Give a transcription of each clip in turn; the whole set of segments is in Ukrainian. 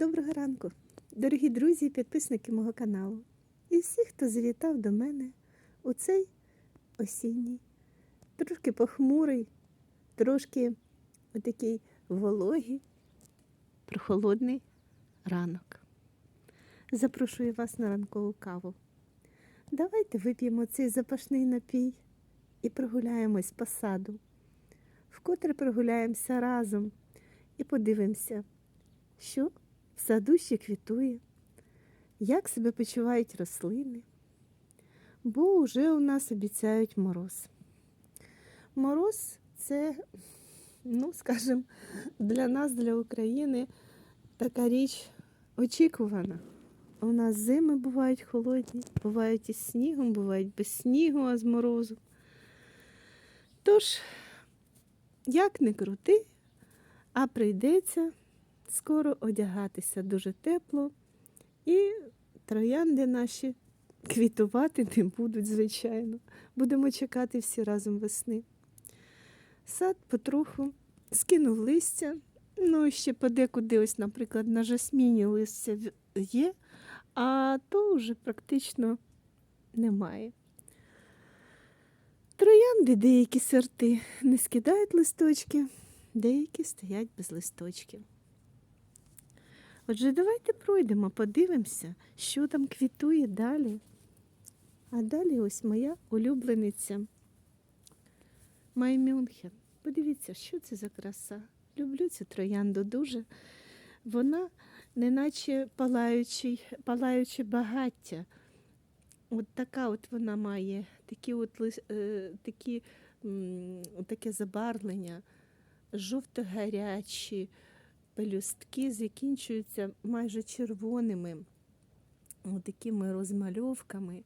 Доброго ранку, дорогі друзі і підписники мого каналу. І всі, хто завітав до мене у цей осінній, трошки похмурий, трошки отакий вологий, прохолодний ранок. Запрошую вас на ранкову каву. Давайте вип'ємо цей запашний напій і прогуляємось по саду. Вкотре прогуляємося разом і подивимося, що саду ще квітує, як себе почувають рослини, бо вже у нас обіцяють мороз. Мороз це, ну, скажімо, для нас, для України, така річ очікувана. У нас зими бувають холодні, бувають із снігом, бувають без снігу, а з морозу. Тож, як не крути, а прийдеться скоро одягатися дуже тепло, і троянди наші квітувати не будуть, звичайно. Будемо чекати всі разом весни. Сад потроху скинув листя, ну ще подекуди, ось, наприклад, на жасміні листя є, а то вже практично немає. Троянди деякі сорти не скидають листочки, деякі стоять без листочків. Отже, давайте пройдемо, подивимося, що там квітує далі. А далі ось моя улюблениця Маймюнхен. Подивіться, що це за краса. Люблю цю троянду дуже. Вона неначе палаючий, палаюче багаття. От така от вона має такі от, е, такі, м, таке забарвлення, жовто-гарячі пелюстки закінчуються майже червоними, такими розмальовками.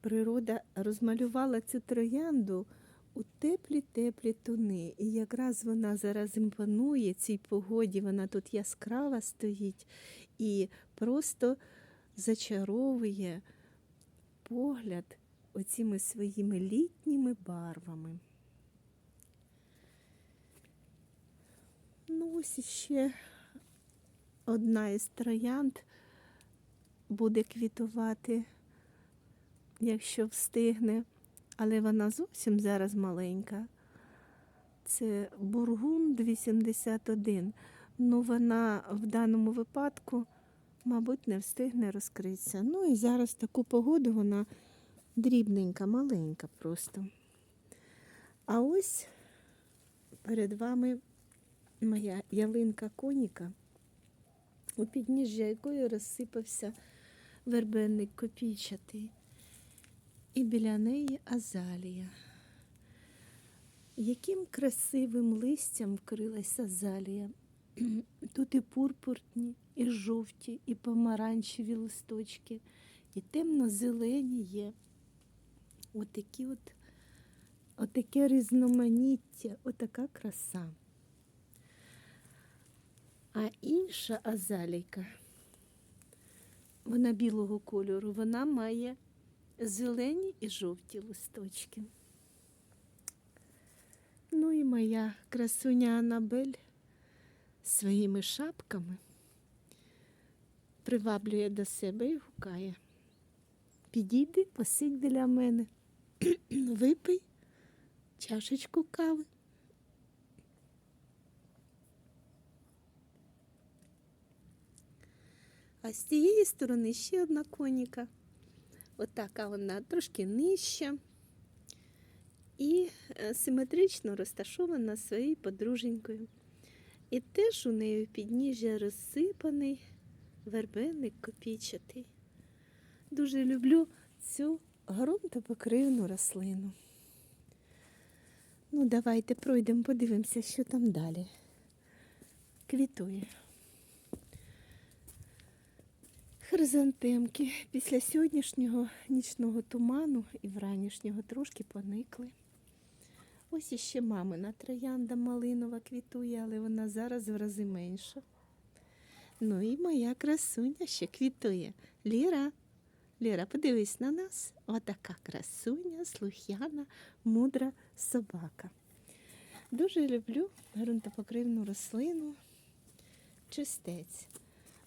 Природа розмалювала цю троянду у теплі-теплі тони. І якраз вона зараз імпонує цій погоді, вона тут яскрава стоїть і просто зачаровує погляд оціми своїми літніми барвами. Ну, ось іще одна із троянд буде квітувати, якщо встигне, але вона зовсім зараз маленька. Це Бургунд 81. Ну, вона в даному випадку, мабуть, не встигне розкритися. Ну і зараз таку погоду вона дрібненька, маленька просто. А ось перед вами моя ялинка коніка, у підніжжя якої розсипався вербенник копійчатий. І біля неї азалія. Яким красивим листям вкрилася азалія. Тут і пурпурні, і жовті, і помаранчеві листочки, і темно-зелені є. Отакі от, отаке різноманіття, отака краса. А інша азалійка, вона білого кольору, вона має зелені і жовті листочки. Ну і моя красуня Анабель своїми шапками приваблює до себе і гукає. Підійди, посидь біля мене, випий чашечку кави. А з цієї сторони ще одна коніка. Отака вона трошки нижча і е, симетрично розташована своєю подруженькою. І теж у неї підніжжя розсипаний вербенник копійчатий. Дуже люблю цю ґрунтопокривну рослину. Ну, давайте пройдемо, подивимося, що там далі. Квітує. Хризантемки після сьогоднішнього нічного туману і вранішнього трошки поникли. Ось іще мамина троянда малинова квітує, але вона зараз в рази менша. Ну і моя красуня ще квітує. Ліра, Ліра, подивись на нас. Отака красуня, слух'яна, мудра собака. Дуже люблю ґрунтопокривну рослину. чистець.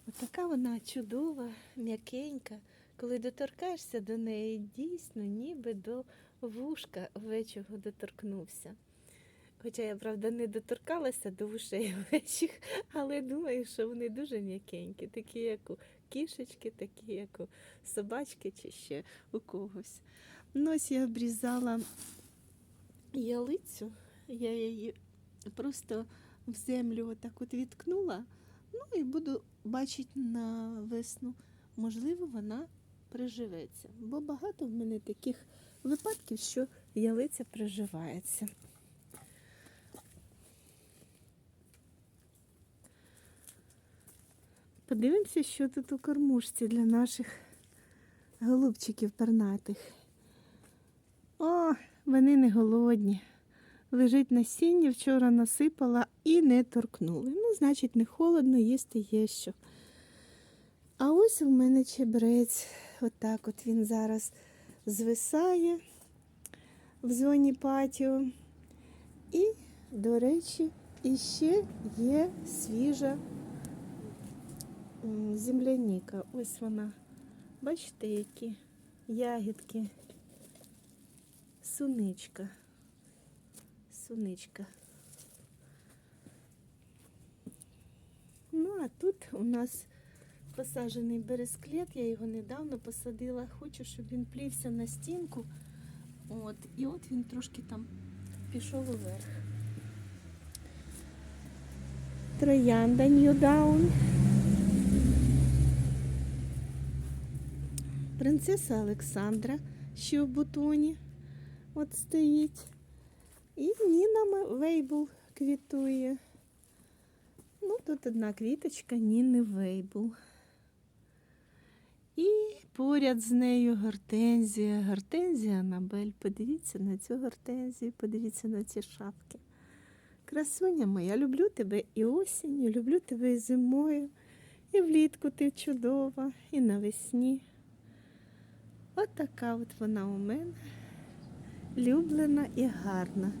Отака вона чудова, м'якенька. Коли доторкаєшся до неї, дійсно, ніби до вушка вечого доторкнувся. Хоча я, правда, не доторкалася до вушей вечіх, але думаю, що вони дуже м'якенькі, такі, як у кішечки, такі, як у собачки чи ще у когось. Ну, ось я обрізала ялицю, я її просто в землю отак от відкнула, ну і буду бачити на весну. Можливо, вона приживеться. Бо багато в мене таких випадків, що ялиця приживається. Подивимося, що тут у кормушці для наших голубчиків пернатих. О, вони не голодні. Лежить насіння, вчора насипала і не торкнули. Ну, значить, не холодно, їсти є що. А ось у мене чебрець. Отак от він зараз звисає в зоні патіо. І, до речі, іще є свіжа земляніка. Ось вона. Бачите, які ягідки. Суничка. Суничка. Ну, а тут у нас посаджений бересклет, я його недавно посадила. Хочу, щоб він плівся на стінку. От, і от він трошки там пішов уверх. Троянда Ньюдаун. Принцеса Олександра, що в бутоні от стоїть. І Ніна Вейбл квітує. Тут одна квіточка Ніни Вейбл. І поряд з нею гортензія. Гортензія Анабель. Подивіться на цю гортензію, подивіться на ці шапки. Красуня моя, люблю тебе і осінню, люблю тебе і зимою. І влітку ти чудова, і навесні. От така от вона у мене. Люблена і гарна.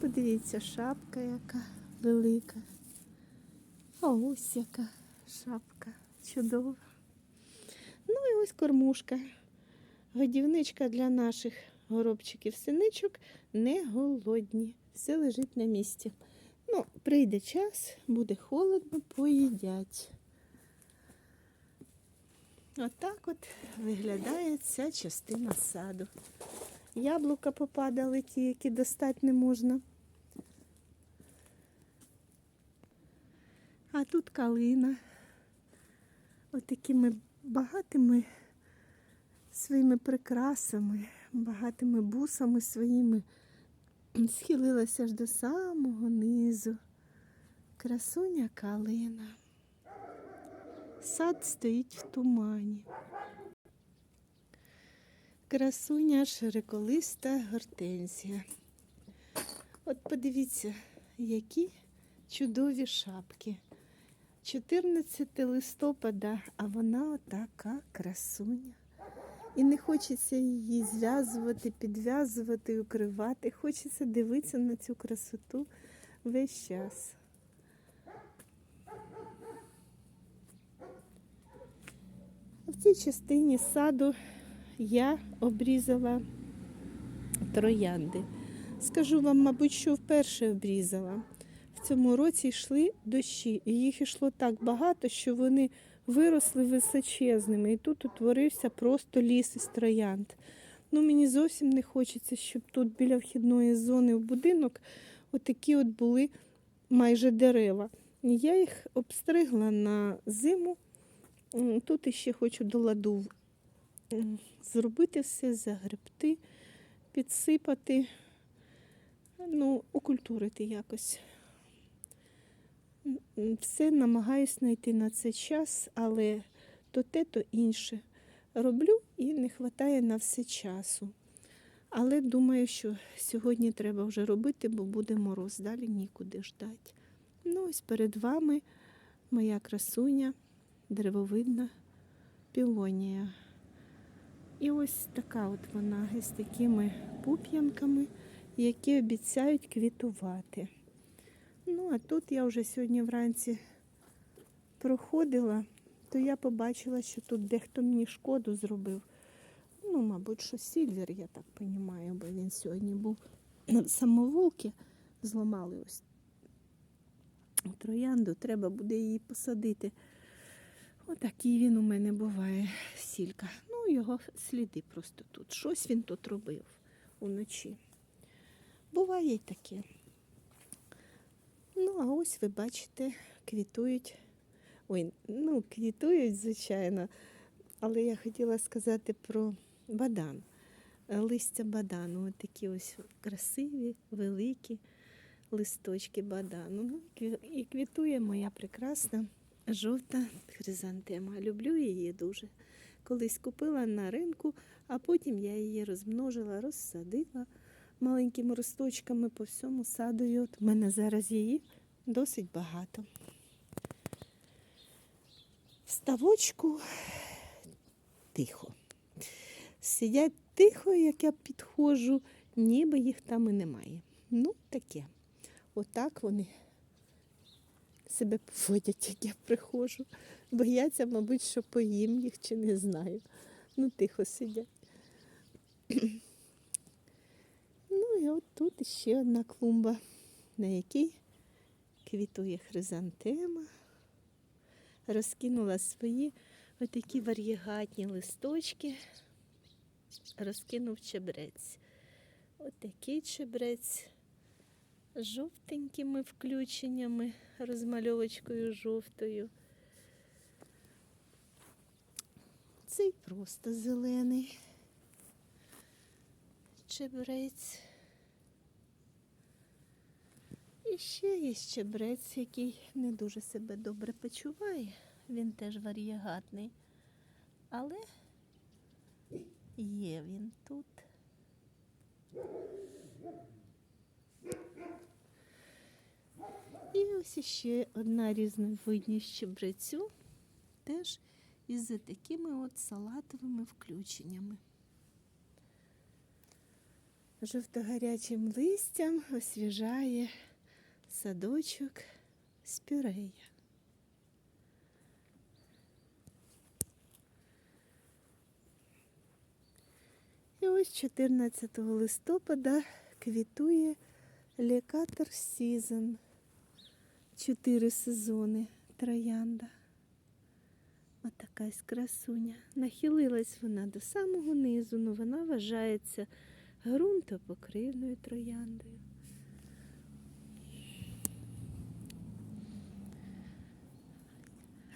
Подивіться, шапка яка велика. А ось яка шапка чудова. Ну і ось кормушка. Годівничка для наших горобчиків-синичок не голодні. Все лежить на місці. Ну, прийде час, буде холодно, поїдять. Отак от виглядає ця частина саду. Яблука попадали ті, які достати не можна. А тут калина. Отакими багатими своїми прикрасами, багатими бусами своїми схилилася аж до самого низу. Красуня калина. Сад стоїть в тумані. Красуня широколиста гортензія. От подивіться, які чудові шапки. 14 листопада, а вона отака красуня. І не хочеться її зв'язувати, підв'язувати, укривати. Хочеться дивитися на цю красоту весь час. В цій частині саду я обрізала троянди. Скажу вам, мабуть, що вперше обрізала. Цьому році йшли дощі, і їх йшло так багато, що вони виросли височезними. І тут утворився просто ліс із троянд. Ну, мені зовсім не хочеться, щоб тут біля вхідної зони в будинок отакі от були майже дерева. Я їх обстригла на зиму. Тут іще хочу до ладу зробити все, загребти, підсипати, ну, окультурити якось. Все намагаюсь знайти на це час, але то те, то інше. Роблю і не вистачає на все часу. Але думаю, що сьогодні треба вже робити, бо буде мороз. Далі нікуди ждати. Ну, ось перед вами моя красуня, деревовидна пілонія. І ось така от вона із такими пуп'янками, які обіцяють квітувати. Ну, а тут я вже сьогодні вранці проходила, то я побачила, що тут дехто мені шкоду зробив. Ну, мабуть, що Сільвер, я так розумію, бо він сьогодні був самоволки, зламали ось троянду, треба буде її посадити. Отакий він у мене буває, сілька. Ну, його сліди просто тут. Щось він тут робив уночі. Буває й таке. Ну, а ось ви бачите, квітують. Ой, ну, квітують, звичайно. Але я хотіла сказати про бадан. Листя бадану. Ось такі ось красиві, великі листочки бадану. Ну, і квітує моя прекрасна жовта хризантема. Люблю її дуже. Колись купила на ринку, а потім я її розмножила, розсадила маленькими росточками по всьому саду. І от в мене зараз її досить багато. В ставочку тихо. Сидять тихо, як я підходжу, ніби їх там і немає. Ну, таке. Отак вони себе поводять, як я приходжу. Бояться, мабуть, що поїм їх чи не знаю. Ну, тихо сидять. І от тут ще одна клумба, на якій квітує хризантема. Розкинула свої отакі вар'єгатні листочки, розкинув чебрець. Отакий чебрець з жовтенькими включеннями, розмальовочкою жовтою. Цей просто зелений чебрець. Ще є чебрець, який не дуже себе добре почуває. Він теж варієгатний. Але є він тут. І ось ще одна різновидність чебрецю, теж із такими от салатовими включеннями. Жовтогарячим листям освіжає садочок спірея. І ось 14 листопада квітує лекатор Сізон. Чотири сезони троянда. Отака ось красуня. Нахилилась вона до самого низу, але вона вважається ґрунтопокривною трояндою.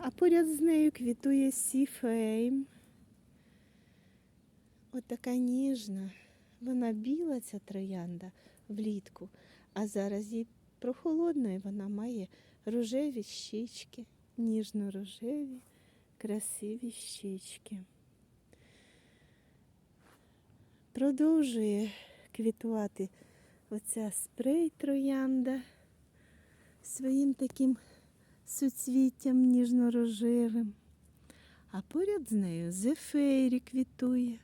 А поряд з нею квітує сіфейм. Отака ніжна. Вона біла, ця троянда влітку, а зараз їй прохолодно і вона має рожеві щічки, ніжно-рожеві, красиві щічки. Продовжує квітувати оця спрей троянда своїм таким суцвіттям ніжно-рожевим. А поряд з нею зефейрі квітує.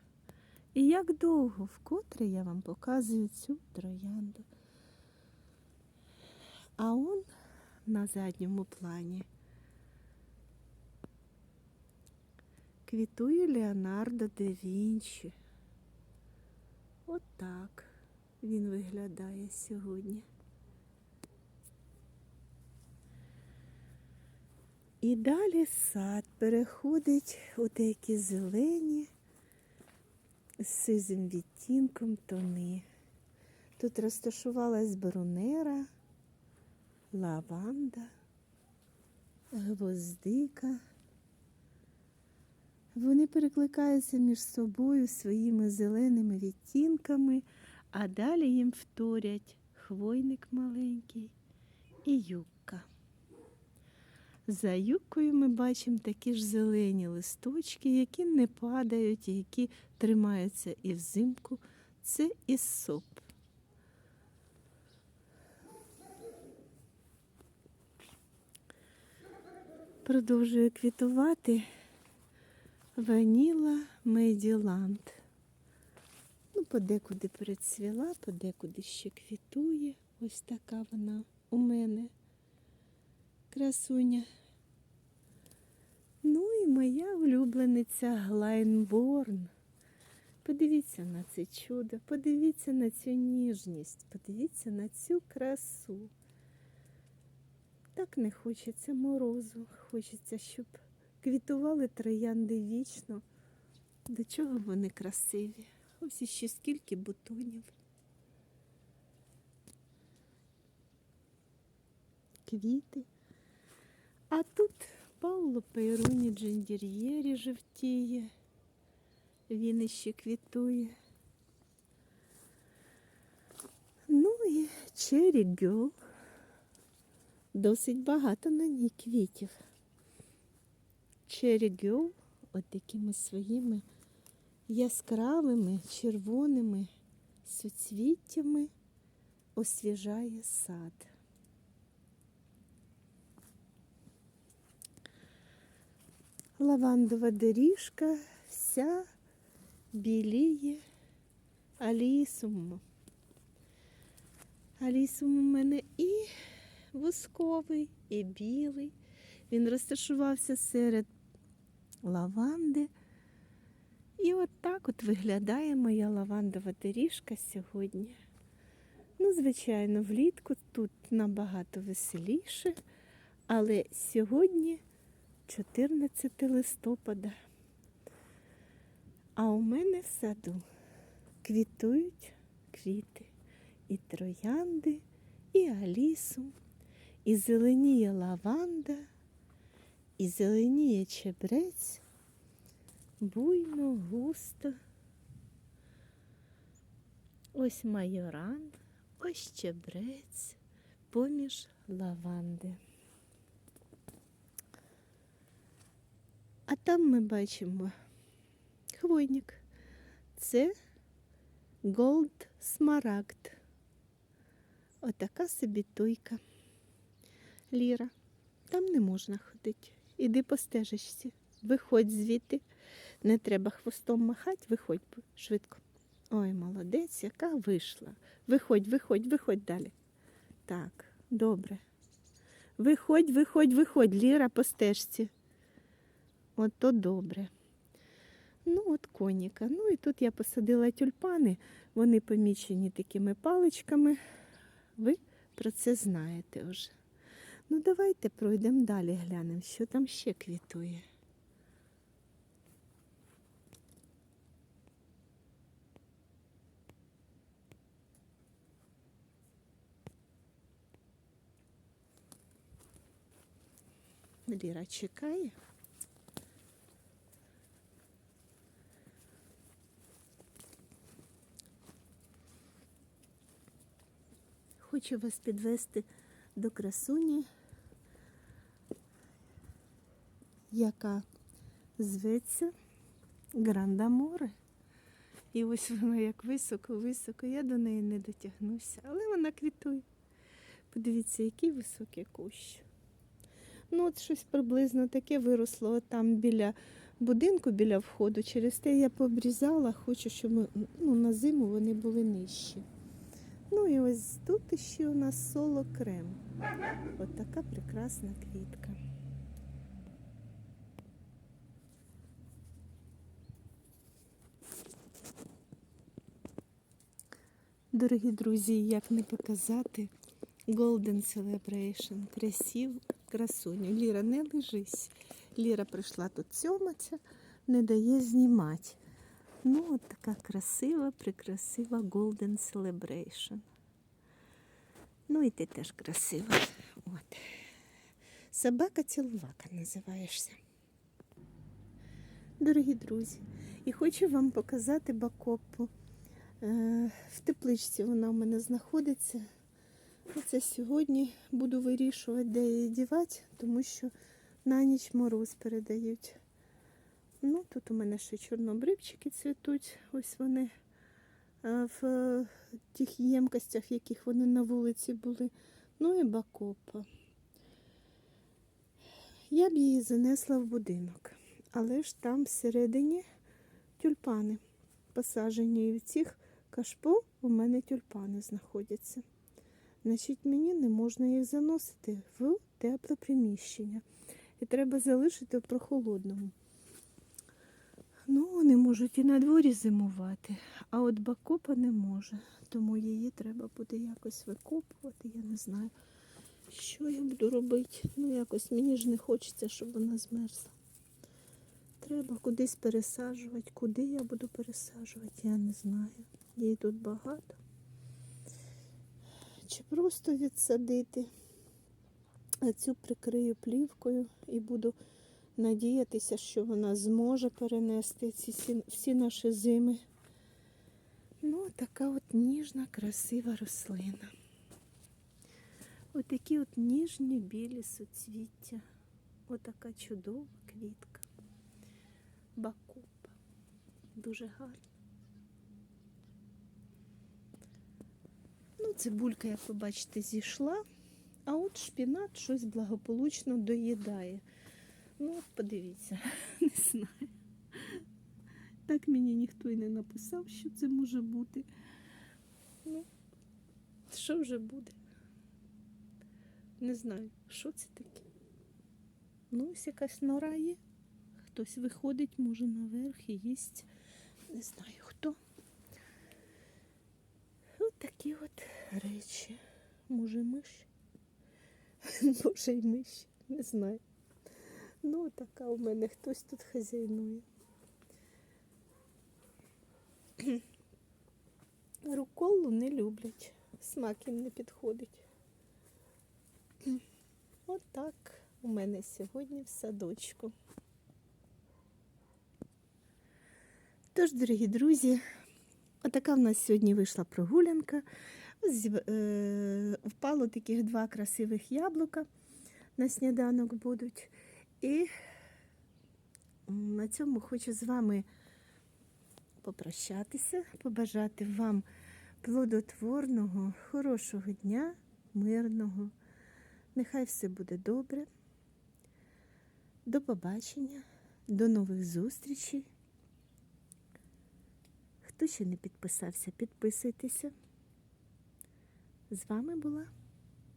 І як довго, вкотре я вам показую цю троянду. А он на задньому плані квітує Леонардо да Вінчі. Отак він виглядає сьогодні. І далі сад переходить у деякі зелені з сизим відтінком тони. Тут розташувалась брунера, лаванда, гвоздика. Вони перекликаються між собою своїми зеленими відтінками, а далі їм вторять хвойник маленький і юбка. За юбкою ми бачимо такі ж зелені листочки, які не падають, які тримаються і взимку. Це ісоп. Продовжує квітувати ваніла Меділанд. Ну, подекуди перецвіла, подекуди ще квітує. Ось така вона у мене красуня. Моя улюблениця Глайнборн. Подивіться на це чудо, подивіться на цю ніжність, подивіться на цю красу. Так не хочеться морозу, хочеться, щоб квітували троянди вічно. До чого вони красиві? Ось іще скільки бутонів. Квіти. А тут Пауло Пейруні Джендір'єрі жовтіє. Він іще квітує. Ну і Черрі Гьол. Досить багато на ній квітів. Черрі Гьол от такими своїми яскравими червоними суцвіттями освіжає сад. Лавандова доріжка вся біліє алісумом. Алісум у мене і восковий, і білий. Він розташувався серед лаванди. І от так от виглядає моя лавандова доріжка сьогодні. Ну, звичайно, влітку тут набагато веселіше, але сьогодні 14 листопада. А у мене в саду квітують квіти і троянди, і алісу, і зеленіє лаванда, і зеленіє чебрець, буйно, густо. Ось майоран, ось чебрець, поміж лаванди. А там ми бачимо хвойник. Це Голд Смарагд. Отака собі туйка. Ліра, там не можна ходити. Іди по стежечці. Виходь звідти. Не треба хвостом махати, виходь швидко. Ой, молодець, яка вийшла. Виходь, виходь, виходь далі. Так, добре. Виходь, виходь, виходь, Ліра по стежці. От то добре. Ну, от коніка. Ну і тут я посадила тюльпани. Вони помічені такими паличками. Ви про це знаєте вже. Ну, давайте пройдемо далі, глянемо, що там ще квітує. Ліра чекає. Хочу вас підвести до красуні, яка зветься Грандаморе. І ось вона як високо-високо, я до неї не дотягнуся, але вона квітує. Подивіться, який високий кущ. Ну, от щось приблизно таке виросло там біля будинку, біля входу. Через те я пообрізала, хочу, щоб ну, на зиму вони були нижчі. Ну і ось тут ще у нас соло крем. От така прекрасна квітка. Дорогі друзі, як не показати Golden Celebration, красив, красуню. Ліра, не лежись. Ліра прийшла тут цьоматься, не дає знімати. Ну, от така красива, прикрасива Golden Celebration. Ну і ти теж красива. От. Собака цілувака називаєшся. Дорогі друзі, і хочу вам показати бакопу. Е, В тепличці вона у мене знаходиться. Оце сьогодні буду вирішувати, де її дівати, тому що на ніч мороз передають. Ну, тут у мене ще чорнобривчики цвітуть. Ось вони е, в тих ємкостях, в яких вони на вулиці були. Ну і бакопа. Я б її занесла в будинок, але ж там всередині тюльпани посаджені. І в цих кашпо у мене тюльпани знаходяться. Значить, мені не можна їх заносити в тепле приміщення. І треба залишити в прохолодному. Ну, вони можуть і на дворі зимувати, а от бакопа не може. Тому її треба буде якось викопувати, я не знаю, що я буду робити. Ну, якось мені ж не хочеться, щоб вона змерзла. Треба кудись пересаджувати. Куди я буду пересаджувати, я не знаю. Її тут багато. Чи просто відсадити, а цю прикрию плівкою і буду надіятися, що вона зможе перенести ці всі, наші зими. Ну, така от ніжна, красива рослина. Отакі от ніжні білі суцвіття. Отака чудова квітка. Бакупа. Дуже гарна. Ну, цибулька, як ви бачите, зійшла, а от шпінат щось благополучно доїдає. Ну, подивіться, не знаю. Так мені ніхто й не написав, що це може бути. Ну, що вже буде? Не знаю, що це таке. Ну, ось якась нора є. Хтось виходить, може, наверх і їсть. Не знаю хто. От такі от речі. Може, миш? Може, й миш, не знаю. Ну, така у мене хтось тут хазяйнує. Руколу не люблять, смак їм не підходить. Отак у мене сьогодні в садочку. Тож, дорогі друзі, отака в нас сьогодні вийшла прогулянка. Е, Впало таких два красивих яблука на сніданок будуть. І на цьому хочу з вами попрощатися, побажати вам плодотворного, хорошого дня, мирного. Нехай все буде добре. До побачення, до нових зустрічей. Хто ще не підписався, підписуйтеся. З вами була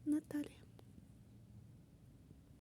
Наталя.